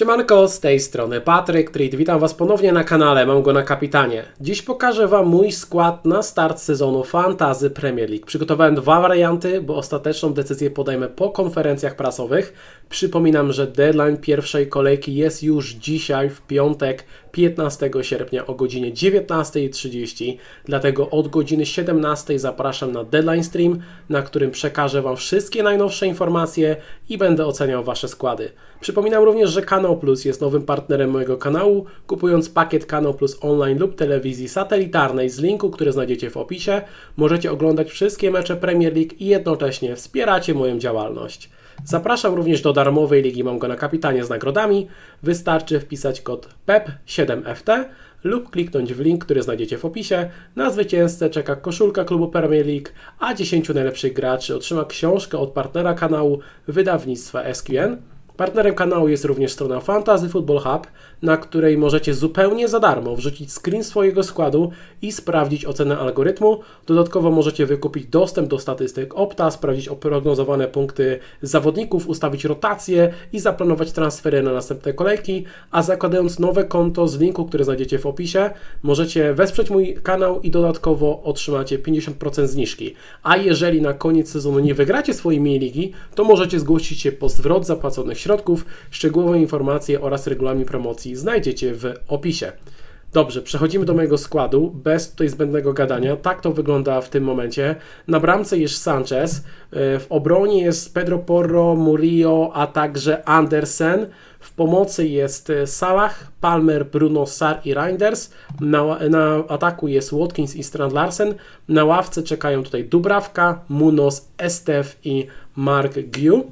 Siemanko, z tej strony Patryk Treat. Witam Was ponownie na kanale, mam go na kapitanie. Dziś pokażę Wam mój skład na start sezonu Fantazy Premier League. Przygotowałem dwa warianty, bo ostateczną decyzję podejmę po konferencjach prasowych. Przypominam, że deadline pierwszej kolejki jest już dzisiaj, w piątek, 15 sierpnia o godzinie 19.30. Dlatego od godziny 17 zapraszam na deadline stream, na którym przekażę Wam wszystkie najnowsze informacje i będę oceniał Wasze składy. Przypominam również, że Kanał Plus jest nowym partnerem mojego kanału. Kupując pakiet Kanał Plus online lub telewizji satelitarnej z linku, który znajdziecie w opisie, możecie oglądać wszystkie mecze Premier League i jednocześnie wspieracie moją działalność. Zapraszam również do darmowej ligi Mam na kapitanie z nagrodami. Wystarczy wpisać kod PEP7FT lub kliknąć w link, który znajdziecie w opisie. Na zwycięzcę czeka koszulka klubu Premier League, a 10 najlepszych graczy otrzyma książkę od partnera kanału wydawnictwa SQN. Partnerem kanału jest również strona Fantasy Football Hub, na której możecie zupełnie za darmo wrzucić screen swojego składu i sprawdzić ocenę algorytmu. Dodatkowo możecie wykupić dostęp do statystyk Opta, sprawdzić prognozowane punkty zawodników, ustawić rotacje i zaplanować transfery na następne kolejki. A zakładając nowe konto z linku, który znajdziecie w opisie, możecie wesprzeć mój kanał i dodatkowo otrzymacie 50% zniżki. A jeżeli na koniec sezonu nie wygracie swojej mini ligi, to możecie zgłosić się po zwrot zapłaconych środków. Szczegółowe informacje oraz regulamin promocji znajdziecie w opisie. Dobrze, przechodzimy do mojego składu, bez tutaj zbędnego gadania. Tak to wygląda w tym momencie. Na bramce jest Sanchez, e, w obronie jest Pedro Porro, Murillo, a także Andersen. W pomocy jest e, Salah, Palmer, Bruno, Sar i Reinders. Na, na ataku jest Watkins i Strand Larsen. Na ławce czekają tutaj Dubrawka, Munoz, Estef i Mark Giu.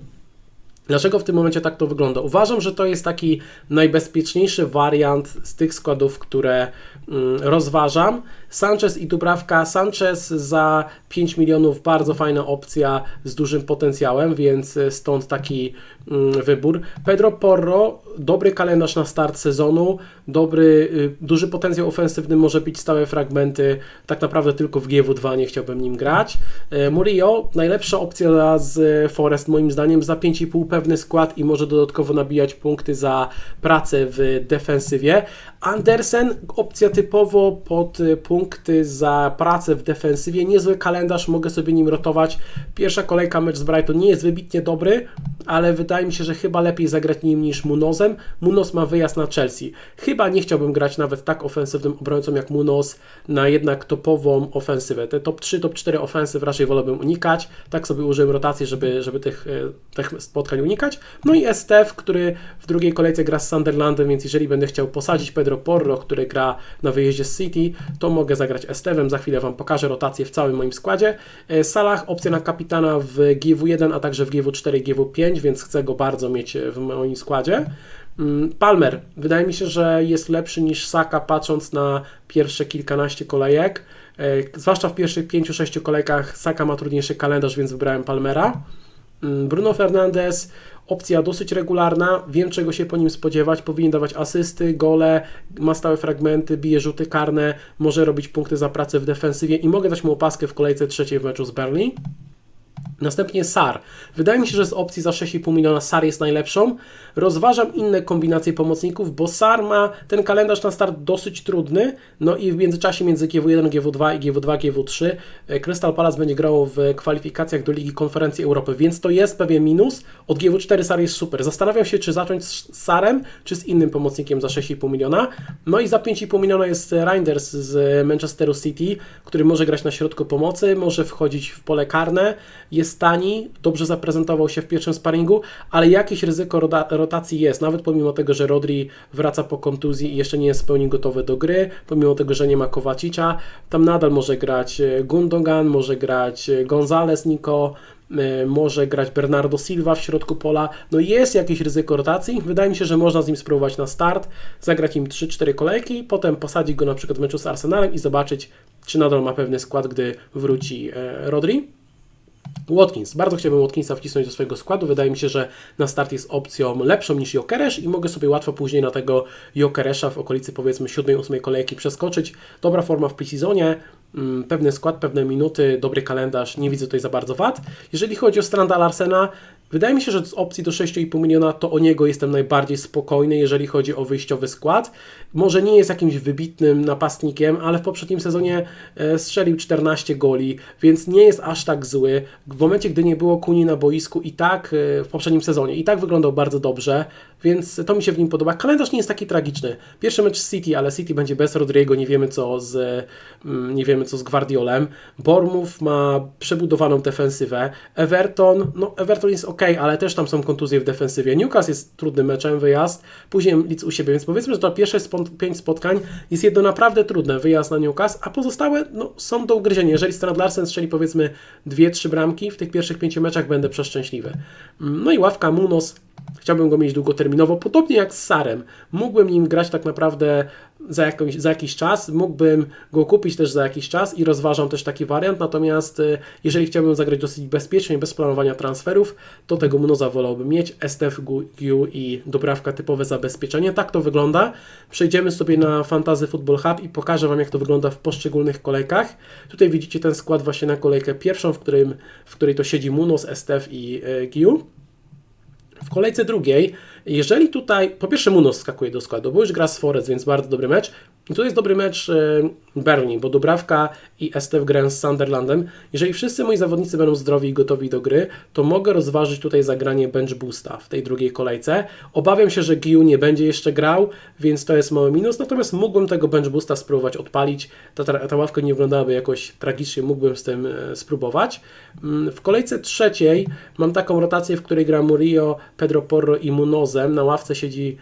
Dlaczego w tym momencie tak to wygląda? Uważam, że to jest taki najbezpieczniejszy wariant z tych składów, które mm, rozważam. Sanchez i Dubrawka. Sanchez za 5 milionów, bardzo fajna opcja z dużym potencjałem, więc e, stąd taki mm, wybór. Pedro Porro, dobry kalendarz na start sezonu, dobry, y, duży potencjał ofensywny, może być stałe fragmenty, tak naprawdę tylko w GW2 nie chciałbym nim grać. E, Murillo, najlepsza opcja z Forest moim zdaniem, za 5,5 pewny skład i może dodatkowo nabijać punkty za pracę w defensywie. Andersen, opcja typowo pod y, punkty za pracę w defensywie, niezły kalendarz, mogę sobie nim rotować. Pierwsza kolejka mecz z Brighton nie jest wybitnie dobry, ale wydaje mi się, że chyba lepiej zagrać nim niż Munozem. Munoz ma wyjazd na Chelsea. Chyba nie chciałbym grać nawet tak ofensywnym obrońcą jak Munoz na jednak topową ofensywę. Te top 3, top 4 ofensyw raczej wolałbym unikać. Tak sobie użyłem rotacji, żeby, żeby tych, e, tych spotkań unikać. No i Estef, który w drugiej kolejce gra z Sunderlandem, więc jeżeli będę chciał posadzić Pedro Porro, który gra na wyjeździe z City, to mogę zagrać Estewem. Za chwilę Wam pokażę rotację w całym moim składzie. E, Salah, opcja na kapitana w GW1, a także w GW4 i GW5, więc chcę go bardzo mieć w moim składzie. Mm, Palmer, wydaje mi się, że jest lepszy niż Saka, patrząc na pierwsze kilkanaście kolejek. E, zwłaszcza w pierwszych 5-6 kolejkach Saka ma trudniejszy kalendarz, więc wybrałem Palmera. Mm, Bruno Fernandes, opcja dosyć regularna, wiem czego się po nim spodziewać, powinien dawać asysty, gole, ma stałe fragmenty, bije rzuty karne, może robić punkty za pracę w defensywie i mogę dać mu opaskę w kolejce trzeciej w meczu z Berlin. Następnie SAR. Wydaje mi się, że z opcji za 6,5 miliona SAR jest najlepszą. Rozważam inne kombinacje pomocników, bo SAR ma ten kalendarz na start dosyć trudny. No i w międzyczasie między GW1, GW2 i GW2, GW3 e, Crystal Palace będzie grało w kwalifikacjach do Ligi Konferencji Europy, więc to jest pewien minus. Od GW4 SAR jest super. Zastanawiam się, czy zacząć z SARem, czy z innym pomocnikiem za 6,5 miliona. No i za 5,5 miliona jest Reinders z Manchesteru City, który może grać na środku pomocy, może wchodzić w pole karne. Jest tani, dobrze zaprezentował się w pierwszym sparingu, ale jakieś ryzyko rotacji jest, nawet pomimo tego, że Rodri wraca po kontuzji i jeszcze nie jest w pełni gotowy do gry, pomimo tego, że nie ma Kowacicza, tam nadal może grać e, Gundogan, może grać e, González Nico, e, może grać Bernardo Silva w środku pola. No jest jakieś ryzyko rotacji. Wydaje mi się, że można z nim spróbować na start, zagrać im 3-4 kolejki, potem posadzić go na przykład w meczu z Arsenalem i zobaczyć, czy nadal ma pewny skład, gdy wróci Rodri. Watkins. Bardzo chciałbym Watkinsa wcisnąć do swojego składu. Wydaje mi się, że na start jest opcją lepszą niż Jokeresz i mogę sobie łatwo później na tego Jokeresza w okolicy powiedzmy 7-8 kolejki przeskoczyć. Dobra forma w pre-seasonie, mm, pewny skład, pewne minuty, dobry kalendarz, nie widzę tutaj za bardzo wad. Jeżeli chodzi o Stranda Larsena, Wydaje mi się, że z opcji do 6,5 miliona to o niego jestem najbardziej spokojny, jeżeli chodzi o wyjściowy skład. Może nie jest jakimś wybitnym napastnikiem, ale w poprzednim sezonie e, strzelił 14 goli, więc nie jest aż tak zły. W momencie, gdy nie było Kuni na boisku i tak e, w poprzednim sezonie, i tak wyglądał bardzo dobrze, więc to mi się w nim podoba. Kalendarz nie jest taki tragiczny. Pierwszy mecz z City, ale City będzie bez Rodrigo, nie wiemy co z, mm, nie wiemy co z Guardiolem. Bournemouth ma przebudowaną defensywę. Everton, no Everton jest ok, ale też tam są kontuzje w defensywie. Newcastle jest trudnym meczem, wyjazd, później Leeds u siebie, więc powiedzmy, że to pierwsze spon- pięć spotkań jest jedno naprawdę trudne, wyjazd na Newcastle, a pozostałe no, są do ugryzienia. Jeżeli Strand Larsen strzeli powiedzmy dwie, trzy bramki w tych pierwszych pięciu meczach, będę przeszczęśliwy. Mm, No i ławka Munos, Chciałbym go mieć długoterminowo, podobnie jak z Sarem. Mógłbym nim grać tak naprawdę za, jakąś, za jakiś czas, mógłbym go kupić też za jakiś czas i rozważam też taki wariant, natomiast y, jeżeli chciałbym zagrać dosyć bezpiecznie, bez planowania transferów, to tego Munoza wolałbym mieć, STF, GU i dobrawka typowe zabezpieczenie. Tak to wygląda. Przejdziemy sobie na Fantasy Football Hub i pokażę Wam jak to wygląda w poszczególnych kolejkach. Tutaj widzicie ten skład właśnie na kolejkę pierwszą, w, którym, w której to siedzi Munos, STF i y, GU. W kolejce drugiej, jeżeli tutaj, po pierwsze Munos skakuje do składu, bo już gra z Forest, więc bardzo dobry mecz. I tu jest dobry mecz e, Bernie, bo Dubrawka i STF grają z Sunderlandem. Jeżeli wszyscy moi zawodnicy będą zdrowi i gotowi do gry, to mogę rozważyć tutaj zagranie bench boosta w tej drugiej kolejce. Obawiam się, że Giu nie będzie jeszcze grał, więc to jest mały minus, natomiast mógłbym tego bench boosta spróbować odpalić. Ta, ta, ławka nie wyglądałaby jakoś tragicznie, mógłbym z tym e, spróbować. Mm, W kolejce trzeciej mam taką rotację, w której gra Murillo, Pedro Porro i Munozem. Na ławce siedzi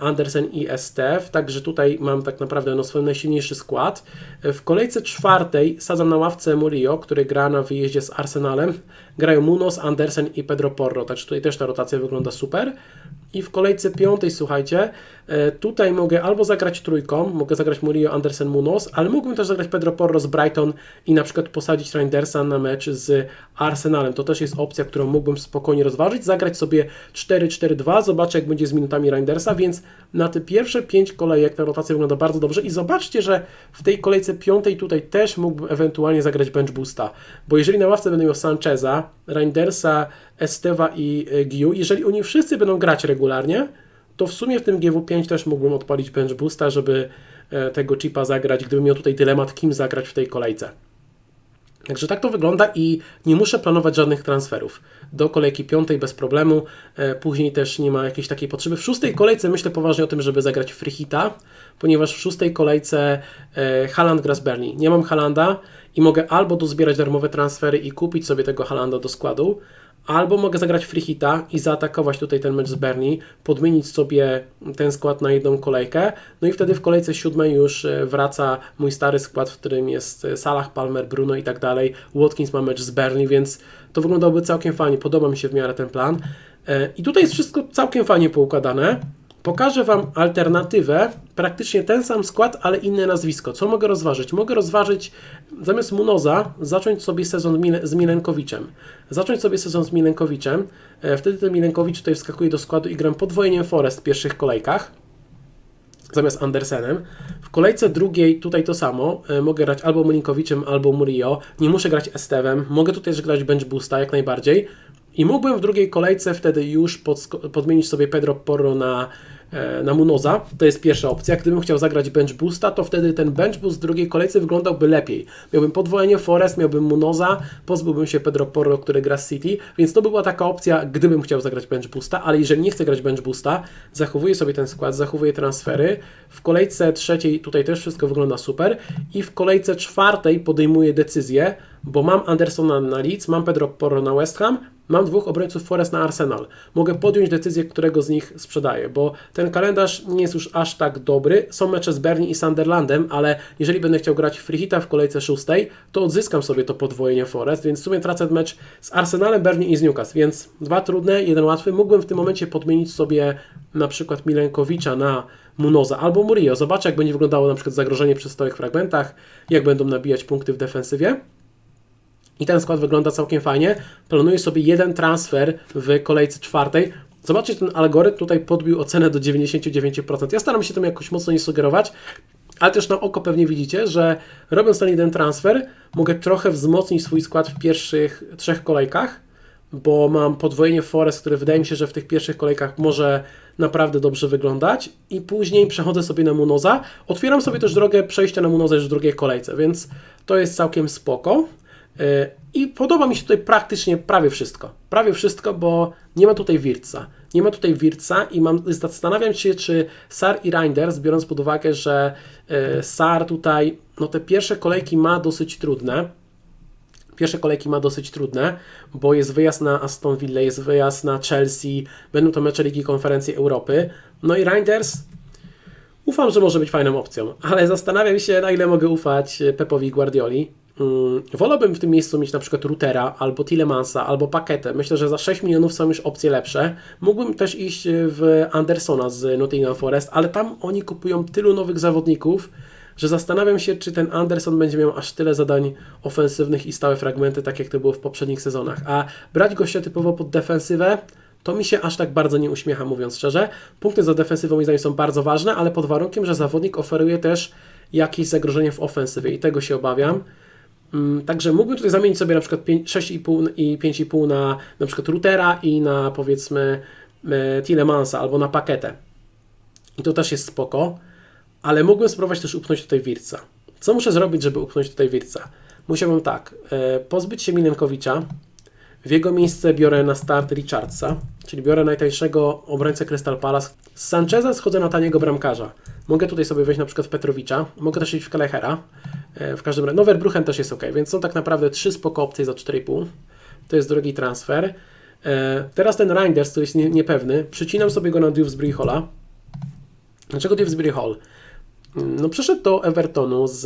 Andersen i STF, także tutaj mam tak naprawdę no, swój najsilniejszy skład. E, W kolejce czwartej sadzam na ławce Murillo, który gra na wyjeździe z Arsenalem. Grają Munoz, Andersen i Pedro Porro, także tutaj też ta rotacja wygląda super. I w kolejce piątej, słuchajcie, e, tutaj mogę albo zagrać trójką, mogę zagrać Murillo, Andersen, Munoz, ale mógłbym też zagrać Pedro Porro z Brighton i na przykład posadzić Reindersa na mecz z Arsenalem. To też jest opcja, którą mógłbym spokojnie rozważyć. Zagrać sobie 4-4-2, zobaczę jak będzie z minutami Reindersa, więc na te pierwsze pięć kolejek ta rotacja wygląda bardzo dobrze i zobaczcie, że w tej kolejce piątej tutaj też mógłbym ewentualnie zagrać bench boosta, bo jeżeli na ławce będę miał Sancheza, Reindersa, Estewa i e, Giu, jeżeli oni wszyscy będą grać regularnie, to w sumie w tym GW5 też mógłbym odpalić bench boosta, żeby e, tego chipa zagrać, gdybym miał tutaj dylemat, kim zagrać w tej kolejce. Także tak to wygląda i nie muszę planować żadnych transferów. Do kolejki piątej bez problemu, e, później też nie ma jakiejś takiej potrzeby. W szóstej kolejce myślę poważnie o tym, żeby zagrać Frichita, ponieważ w szóstej kolejce e, Haaland gra z Berlin. Nie mam Halanda i mogę albo dozbierać darmowe transfery i kupić sobie tego Halanda do składu, Albo mogę zagrać free hita i zaatakować tutaj ten mecz z Bernie, podmienić sobie ten skład na jedną kolejkę, no i wtedy w kolejce siódmej już e, wraca mój stary skład, w którym jest e, Salah, Palmer, Bruno i tak dalej. Watkins ma mecz z Bernie, więc to wyglądałoby całkiem fajnie, podoba mi się w miarę ten plan. E, I tutaj jest wszystko całkiem fajnie poukładane. Pokażę Wam alternatywę, praktycznie ten sam skład, ale inne nazwisko. Co mogę rozważyć? Mogę rozważyć zamiast Munoza zacząć sobie sezon z Milenkowiczem. Zacząć sobie sezon z Milenkowiczem. E, Wtedy ten Milenkowicz tutaj wskakuje do składu i gram podwojeniem Forest w pierwszych kolejkach zamiast Andersenem. W kolejce drugiej tutaj to samo. E, Mogę grać albo Milinkowiczem, albo Murillo. Nie muszę grać Estewem. Mogę tutaj też grać bench boosta jak najbardziej. I mógłbym w drugiej kolejce wtedy już podmienić sobie Pedro Porro na, na Munoza. To jest pierwsza opcja. Gdybym chciał zagrać bench boosta, to wtedy ten bench boost w drugiej kolejce wyglądałby lepiej. Miałbym podwojenie Forest, miałbym Munoza, pozbyłbym się Pedro Porro, który gra z City, więc to by była taka opcja, gdybym chciał zagrać bench boosta, ale jeżeli nie chcę grać bench boosta, zachowuję sobie ten skład, zachowuję transfery. W kolejce trzeciej tutaj też wszystko wygląda super i w kolejce czwartej podejmuję decyzję, bo mam Andersona na Leeds, mam Pedro Porro na West Ham, mam dwóch obrońców Forest na Arsenal. Mogę podjąć decyzję, którego z nich sprzedaję, bo ten kalendarz nie jest już aż tak dobry. Są mecze z Bernie i Sunderlandem, ale jeżeli będę chciał grać free hita w kolejce szóstej, to odzyskam sobie to podwojenie Forest, więc w sumie tracę mecz z Arsenalem, Bernie i z Newcastle, więc dwa trudne, jeden łatwy. Mógłbym w tym momencie podmienić sobie na przykład Milenkowicza na Munoza albo Murillo. Zobaczę, jak będzie wyglądało na przykład zagrożenie przy stałych fragmentach, jak będą nabijać punkty w defensywie. I ten skład wygląda całkiem fajnie. Planuję sobie jeden transfer w kolejce czwartej. Zobaczcie, ten algorytm tutaj podbił ocenę do 99%. Ja staram się tym jakoś mocno nie sugerować, ale też na oko pewnie widzicie, że robiąc ten jeden transfer, mogę trochę wzmocnić swój skład w pierwszych trzech kolejkach. bo mam podwojenie Forest, które wydaje mi się, że w tych pierwszych kolejkach może naprawdę dobrze wyglądać i później przechodzę sobie na Munoza. Otwieram sobie też drogę przejścia na Munoza już w drugiej kolejce, więc to jest całkiem spoko. Yy, I podoba mi się tutaj praktycznie prawie wszystko. Prawie wszystko, bo nie ma tutaj Wirtza. Nie ma tutaj Wirtza i mam, zastanawiam się, czy Sar i Reinders, biorąc pod uwagę, że yy, Sar tutaj, no te pierwsze kolejki ma dosyć trudne, Pierwsze kolejki ma dosyć trudne, bo jest wyjazd na Aston Villa, jest wyjazd na Chelsea, będą to mecze Ligi Konferencji Europy. No i Reinders ufam, że może być fajną opcją, ale zastanawiam się, na ile mogę ufać Pepowi Guardioli. Hmm, wolałbym w tym miejscu mieć na przykład Rutera, albo Tilemansa, albo Paketę. Myślę, że za 6 milionów są już opcje lepsze. Mógłbym też iść w Andersona z Nottingham Forest, ale tam oni kupują tylu nowych zawodników, że zastanawiam się, czy ten Anderson będzie miał aż tyle zadań ofensywnych i stałe fragmenty, tak jak to było w poprzednich sezonach. A brać gościa typowo pod defensywę, to mi się aż tak bardzo nie uśmiecha, mówiąc szczerze. Punkty za defensywą moim zdaniem są bardzo ważne, ale pod warunkiem, że zawodnik oferuje też jakieś zagrożenie w ofensywie i tego się obawiam. Także mógłbym tutaj zamienić sobie na przykład 6,5 i 5,5 na na przykład routera i na powiedzmy Tilemansa albo na paketę. I to też jest spoko ale mógłbym spróbować też upchnąć tutaj Wirca. Co muszę zrobić, żeby upchnąć tutaj Wirca? Musiałbym tak, e, pozbyć się Milenkowicza, w jego miejsce biorę na start Richardsa, czyli biorę najtańszego obrońcę Crystal Palace. Z Sancheza schodzę na taniego bramkarza. Mogę tutaj sobie wejść na przykład w Petrowicza, mogę też iść w Kalechera. E, w każdym razie, no Verbruchen też jest ok, więc są tak naprawdę trzy spoko opcje za 4,5. To jest drogi transfer. E, teraz ten Reinders, który jest niepewny, przycinam sobie go na Dewsbury Halla. Dlaczego Dewsbury Hall? No przeszedł do Evertonu z,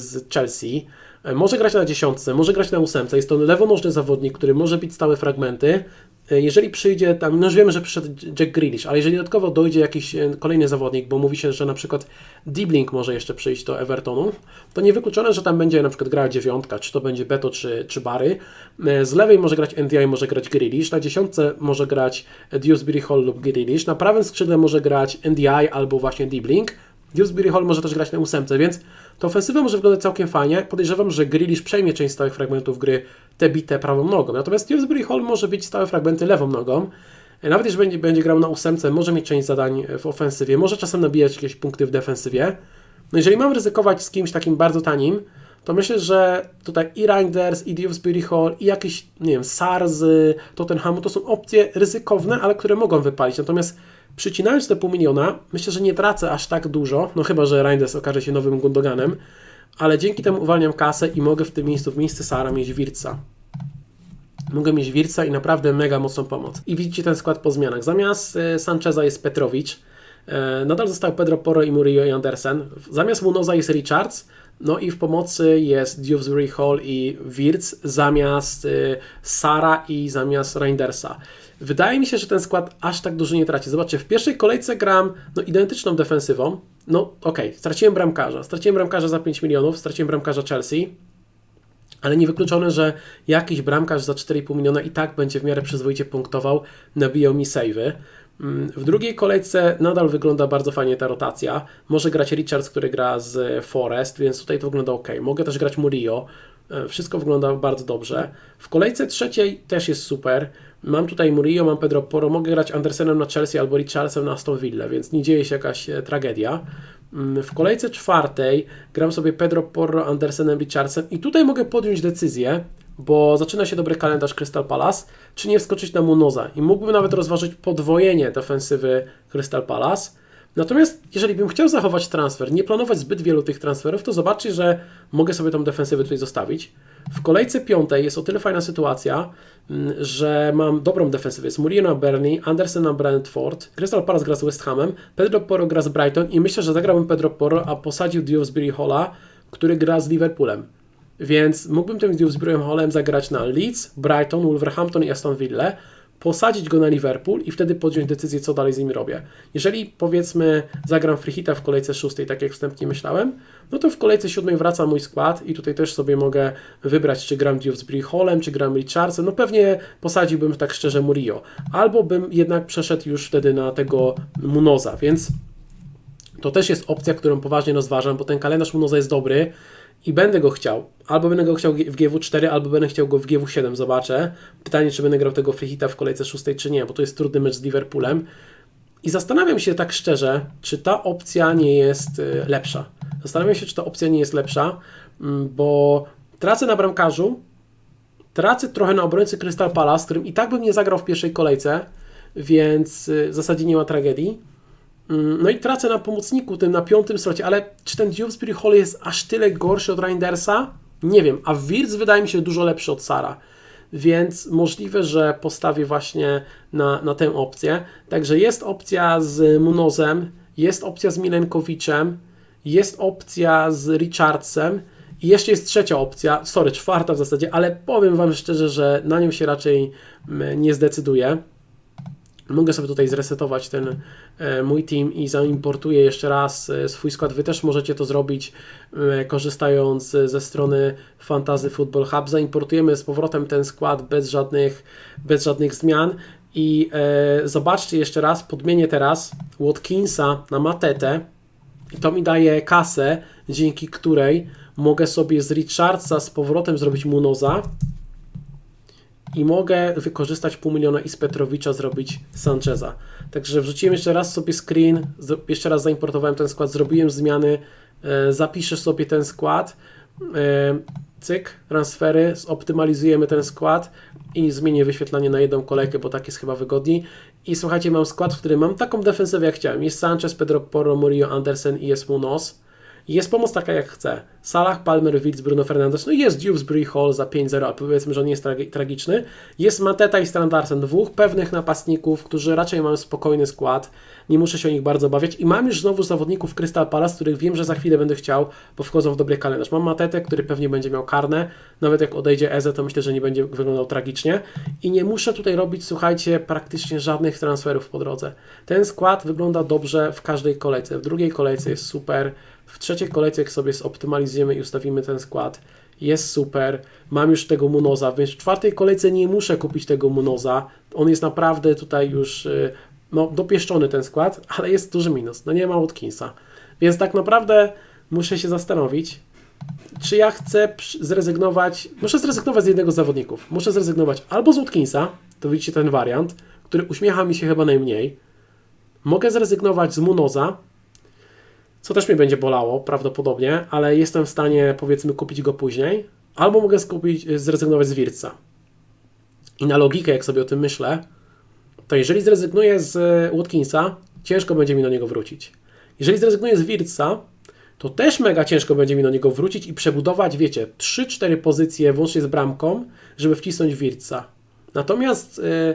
z Chelsea. Może grać na dziesiątce, może grać na ósemce. Jest to lewonożny zawodnik, który może bić stałe fragmenty. Jeżeli przyjdzie tam, no już wiemy, że przyszedł Jack Grealish, ale jeżeli dodatkowo dojdzie jakiś e, kolejny zawodnik, bo mówi się, że na przykład Dibling może jeszcze przyjść do Evertonu, to niewykluczone, że tam będzie na przykład grała dziewiątka, czy to będzie Beto, czy, czy Bary. E, z lewej może grać NDI, może grać Grealish, na dziesiątce może grać Dewsbury Hall lub Grealish, na prawym skrzydle może grać NDI albo właśnie Dibling, Dewsbury Hall może też grać na ósemce, więc to ofensywa może wyglądać całkiem fajnie. Podejrzewam, że Grealish przejmie część stałych fragmentów gry te bite prawą nogą. Natomiast Dewsbury Hall może być stałe fragmenty lewą nogą. Nawet jeżeli będzie, będzie grał na ósemce, może mieć część zadań w ofensywie, może czasem nabijać jakieś punkty w defensywie. No jeżeli mam ryzykować z kimś takim bardzo tanim, to myślę, że tutaj i Reinders, i Dewsbury Hall, i jakiś, nie wiem, SARS, Tottenhamu, to są opcje ryzykowne, ale które mogą wypalić. Natomiast Przycinając te pół miliona, myślę, że nie tracę aż tak dużo, no chyba, że Reinders okaże się nowym Gundoganem, ale dzięki temu uwalniam kasę i mogę w tym miejscu, w miejsce Sara mieć Wirca. Mogę mieć Wirca i naprawdę mega mocną pomoc. I widzicie ten skład po zmianach. Zamiast e, Sancheza jest Petrowicz, e, nadal został Pedro Porro i Murillo i Andersen. Zamiast Munoza jest Richards, no i w pomocy jest Dewsbury Hall i Wirtz zamiast y, Sara i zamiast Reindersa. Wydaje mi się, że ten skład aż tak dużo nie traci. Zobaczcie, w pierwszej kolejce gram no, identyczną defensywą. No okej, okay, straciłem bramkarza. Straciłem bramkarza za 5 milionów, straciłem bramkarza Chelsea. Ale niewykluczone, że jakiś bramkarz za 4,5 miliona i tak będzie w miarę przyzwoicie punktował, nabijał mi savey. Mm, w drugiej kolejce nadal wygląda bardzo fajnie ta rotacja. Może grać Richards, który gra z Forest, więc tutaj to wygląda ok. Mogę też grać Murillo. E, wszystko wygląda bardzo dobrze. W kolejce trzeciej też jest super. Mam tutaj Murillo, mam Pedro Poro, mogę grać Andersenem na Chelsea albo Richardsem na Aston Villa, więc nie dzieje się jakaś e, tragedia. Mm, w kolejce czwartej gram sobie Pedro Porro, Andersenem, Richardsem i tutaj mogę podjąć decyzję, bo zaczyna się dobry kalendarz Crystal Palace, czy nie wskoczyć na Munoza i mógłbym nawet rozważyć podwojenie defensywy Crystal Palace. Natomiast jeżeli bym chciał zachować transfer, nie planować zbyt wielu tych transferów, to zobaczcie, że mogę sobie tą defensywę tutaj zostawić. W kolejce piątej jest o tyle fajna sytuacja, mm, że mam dobrą defensywę. Jest na Burnley, Anderson na Brentford, Crystal Palace gra z West Hamem, Pedro Porro gra z Brighton i myślę, że zagrałbym Pedro Porro, a posadził Dewsbury Halla, który gra z Liverpoolem. Więc mógłbym tym Dewsbury Hallem zagrać na Leeds, Brighton, Wolverhampton i Aston Villa, posadzić go na Liverpool i wtedy podjąć decyzję, co dalej z nim robię. Jeżeli powiedzmy zagram freehita w kolejce szóstej, tak jak wstępnie myślałem, no to w kolejce siódmej wraca mój skład i tutaj też sobie mogę wybrać, czy gram Dewsbury Hallem, czy gram Richardsem. No pewnie posadziłbym tak szczerze Murillo. Albo bym jednak przeszedł już wtedy na tego Munoza, więc to też jest opcja, którą poważnie rozważam, bo ten kalendarz Munoza jest dobry i będę go chciał. Albo będę go chciał w GW4, albo będę chciał go w GW7, zobaczę. Pytanie, czy będę grał tego free hita w kolejce szóstej, czy nie, bo to jest trudny mecz z Liverpoolem. I zastanawiam się tak szczerze, czy ta opcja nie jest y, lepsza. Zastanawiam się, czy ta opcja nie jest lepsza, mm, bo tracę na bramkarzu, tracę trochę na obrońcy Crystal Palace, którym i tak bym nie zagrał w pierwszej kolejce, więc y, w zasadzie nie ma tragedii. Mm, No i tracę na pomocniku, tym na piątym slocie, ale czy ten Dewsbury Hall jest aż tyle gorszy od Reindersa? Nie wiem, a Wirtz wydaje mi się dużo lepszy od Sara, więc możliwe, że postawię właśnie na, na tę opcję. Także jest opcja z Munozem, jest opcja z Milenkowiczem, jest opcja z Richardsem i jeszcze jest trzecia opcja, sorry, czwarta w zasadzie, ale powiem Wam szczerze, że na nią się raczej mm, nie zdecyduję. Mogę sobie tutaj zresetować ten e, mój team i zaimportuję jeszcze raz e, swój skład. Wy też możecie to zrobić e, korzystając ze strony Fantasy Football Hub. Zaimportujemy z powrotem ten skład bez żadnych, bez żadnych zmian i zobaczcie jeszcze raz, podmienię teraz Watkinsa na Matetę i to mi daje kasę, dzięki której mogę sobie z Richardsa z powrotem zrobić Munoza i mogę wykorzystać pół miliona i z Petrowicza zrobić Sancheza. Także wrzuciłem jeszcze raz sobie screen, jeszcze raz zaimportowałem ten skład, zrobiłem zmiany, e, zapiszę sobie ten skład, e, cyk, transfery, zoptymalizujemy ten skład i zmienię wyświetlanie na jedną kolejkę, bo tak jest chyba wygodniej. I słuchajcie, mam skład, w którym mam taką defensywę jak chciałem. Jest Sanchez, Pedro Porro, Murillo, Andersen i jest Munoz. Jest pomoc taka jak chcę. Salah, Palmer, Wirtz, Bruno Fernandes. No jest Dewsbury Hall za 5-0, a powiedzmy, że on nie jest tragi- tragiczny. Jest Mateta i Strandarsen, dwóch pewnych napastników, którzy raczej mają spokojny skład. Nie muszę się o nich bardzo obawiać. I mam już znowu zawodników Crystal Palace, których wiem, że za chwilę będę chciał, bo wchodzą w dobry kalendarz. Mam Matetę, który pewnie będzie miał karne. Nawet jak odejdzie Eze, to myślę, że nie będzie wyglądał tragicznie. I nie muszę tutaj robić, słuchajcie, praktycznie żadnych transferów po drodze. Ten skład wygląda dobrze w każdej kolejce. W drugiej kolejce jest super. W trzeciej kolejce, jak sobie zoptymalizujemy i ustawimy ten skład, jest super. Mam już tego Munoza, więc w czwartej kolejce nie muszę kupić tego Munoza. On jest naprawdę tutaj już y, no, dopieszczony ten skład, ale jest duży minus. No nie ma Watkinsa. Więc tak naprawdę muszę się zastanowić, czy ja chcę zrezygnować. Muszę zrezygnować z jednego z zawodników. Muszę zrezygnować albo z Watkinsa, to widzicie ten wariant, który uśmiecha mi się chyba najmniej. Mogę zrezygnować z Munoza, co też mnie będzie bolało prawdopodobnie, ale jestem w stanie powiedzmy kupić go później, albo mogę skupić, zrezygnować z Wirca. I na logikę, jak sobie o tym myślę, to jeżeli zrezygnuję z e, Watkinsa, ciężko będzie mi do niego wrócić. Jeżeli zrezygnuję z Wirca, to też mega ciężko będzie mi do niego wrócić i przebudować, wiecie, 3-4 pozycje włącznie z bramką, żeby wcisnąć Wirca. Natomiast, e,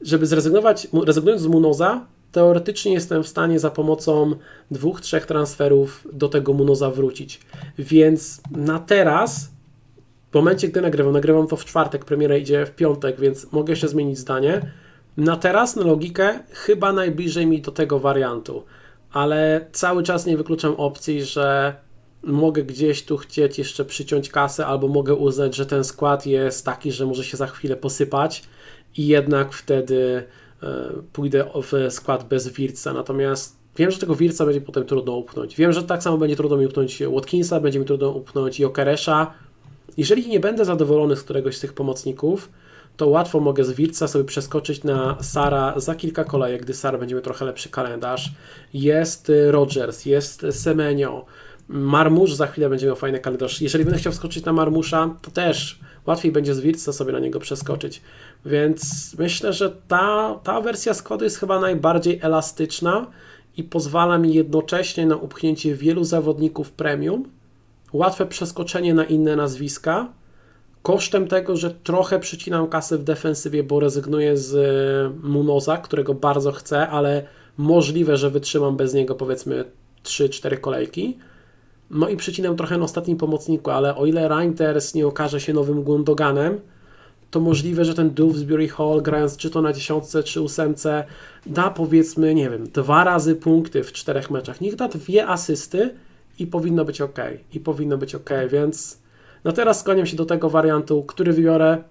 żeby zrezygnować, rezygnując z Munoza, teoretycznie jestem w stanie za pomocą dwóch, trzech transferów do tego Munoza wrócić. Więc na teraz, w momencie, gdy nagrywam, nagrywam to w czwartek, premiera idzie w piątek, więc mogę jeszcze zmienić zdanie. Na teraz, na logikę, chyba najbliżej mi do tego wariantu, ale cały czas nie wykluczam opcji, że mogę gdzieś tu chcieć jeszcze przyciąć kasę, albo mogę uznać, że ten skład jest taki, że może się za chwilę posypać i jednak wtedy pójdę w skład bez Wirca. Natomiast wiem, że tego Wirca będzie potem trudno upchnąć. Wiem, że tak samo będzie trudno mi upchnąć Watkinsa, będzie mi trudno upchnąć Jokeresza. Jeżeli nie będę zadowolony z któregoś z tych pomocników, to łatwo mogę z Wirca sobie przeskoczyć na Sara za kilka kolejek, gdy Sara będzie miał trochę lepszy kalendarz. Jest y, Rogers, jest Semenyo, Marmusz za chwilę będzie miał fajny kalendarz. Jeżeli będę chciał wskoczyć na Marmusza, to też łatwiej będzie z Wirca sobie na niego przeskoczyć. Więc myślę, że ta, ta wersja składu jest chyba najbardziej elastyczna i pozwala mi jednocześnie na upchnięcie wielu zawodników premium, łatwe przeskoczenie na inne nazwiska, kosztem tego, że trochę przycinam kasę w defensywie, bo rezygnuję z e, Munoza, którego bardzo chcę, ale możliwe, że wytrzymam bez niego powiedzmy 3-4 kolejki. No i przycinam trochę na ostatnim pomocniku, ale o ile Reinters nie okaże się nowym Gundoganem, to możliwe, że ten Dewsbury Hall grając czy to na dziesiątce, czy ósemce da powiedzmy, nie wiem, dwa razy punkty w czterech meczach. Niech da dwie asysty i powinno być ok. I powinno być ok, więc no teraz skłaniam się do tego wariantu, który wybiorę.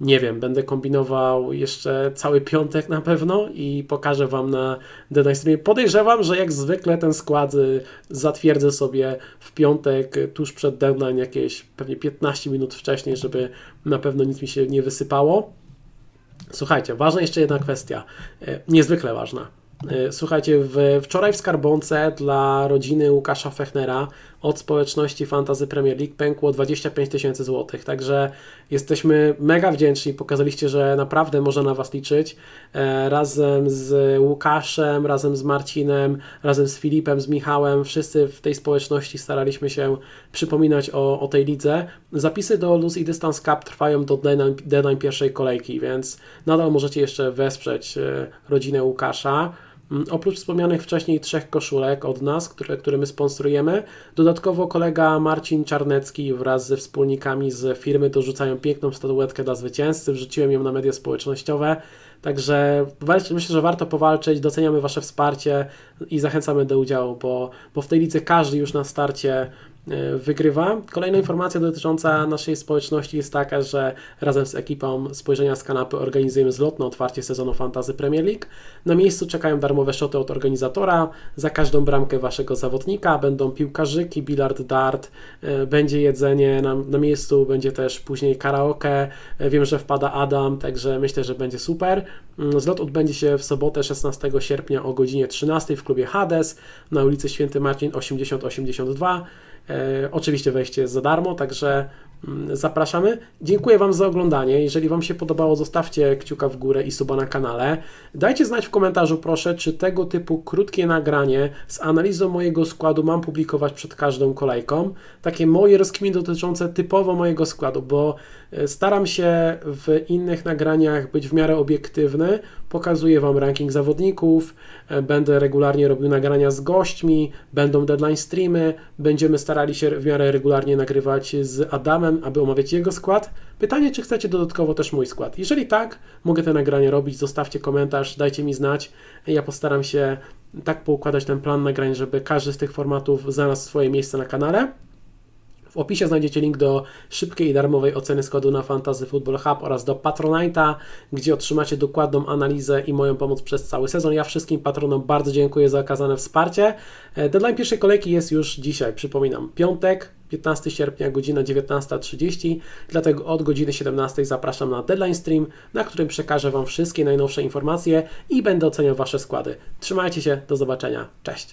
Nie wiem, będę kombinował jeszcze cały piątek na pewno i pokażę Wam na Deadline. Podejrzewam, że jak zwykle ten skład y, zatwierdzę sobie w piątek y, tuż przed deadline, jakieś pewnie 15 minut wcześniej, żeby na pewno nic mi się nie wysypało. Słuchajcie, ważna jeszcze jedna kwestia, e, niezwykle ważna. Słuchajcie, w, wczoraj w Skarbonce dla rodziny Łukasza Fechnera od społeczności Fantazy Premier League pękło 25 tysięcy złotych, także jesteśmy mega wdzięczni, pokazaliście, że naprawdę można na Was liczyć. E, Razem z Łukaszem, razem z Marcinem, razem z Filipem, z Michałem, wszyscy w tej społeczności staraliśmy się przypominać o, o tej lidze. Zapisy do Luz i Dystans Cup trwają do deadline, pierwszej kolejki, więc nadal możecie jeszcze wesprzeć e, rodzinę Łukasza. Mm, Oprócz wspomnianych wcześniej trzech koszulek od nas, które, które my sponsorujemy, dodatkowo kolega Marcin Czarnecki wraz ze wspólnikami z firmy dorzucają piękną statuetkę dla zwycięzcy. Wrzuciłem ją na media społecznościowe. Także myślę, że warto powalczyć, doceniamy Wasze wsparcie i zachęcamy do udziału, bo, bo w tej lidze każdy już na starcie wygrywa. Kolejna informacja dotycząca naszej społeczności jest taka, że razem z ekipą Spojrzenia z Kanapy organizujemy zlot na otwarcie sezonu Fantazy Premier League. Na miejscu czekają darmowe szoty od organizatora. Za każdą bramkę waszego zawodnika będą piłkarzyki, bilard, dart, e, będzie jedzenie na, na miejscu, będzie też później karaoke. E, Wiem, że wpada Adam, także myślę, że będzie super. Mm, Zlot odbędzie się w sobotę 16 sierpnia o godzinie 13 w klubie Hades na ulicy Święty Marcin 8082. E, oczywiście wejście jest za darmo, także mm, zapraszamy. Dziękuję Wam za oglądanie. Jeżeli Wam się podobało, zostawcie kciuka w górę i suba na kanale. Dajcie znać w komentarzu, proszę, czy tego typu krótkie nagranie z analizą mojego składu mam publikować przed każdą kolejką. Takie moje rozkminy dotyczące typowo mojego składu, bo e, staram się w innych nagraniach być w miarę obiektywny. Pokazuję Wam ranking zawodników, e, będę regularnie robił nagrania z gośćmi, będą deadline streamy, będziemy starali się w miarę regularnie nagrywać z Adamem, aby omawiać jego skład. Pytanie, czy chcecie dodatkowo też mój skład? Jeżeli tak, mogę te nagrania robić, zostawcie komentarz, dajcie mi znać. Ja postaram się tak poukładać ten plan nagrań, żeby każdy z tych formatów znalazł swoje miejsce na kanale. W opisie znajdziecie link do szybkiej i darmowej oceny składu na Fantasy Football Hub oraz do Patronite'a, gdzie otrzymacie dokładną analizę i moją pomoc przez cały sezon. Ja wszystkim patronom bardzo dziękuję za okazane wsparcie. E, Deadline pierwszej kolejki jest już dzisiaj, przypominam, piątek, 15 sierpnia, godzina 19.30, dlatego od godziny 17 zapraszam na Deadline Stream, na którym przekażę Wam wszystkie najnowsze informacje i będę oceniał Wasze składy. Trzymajcie się, do zobaczenia, cześć!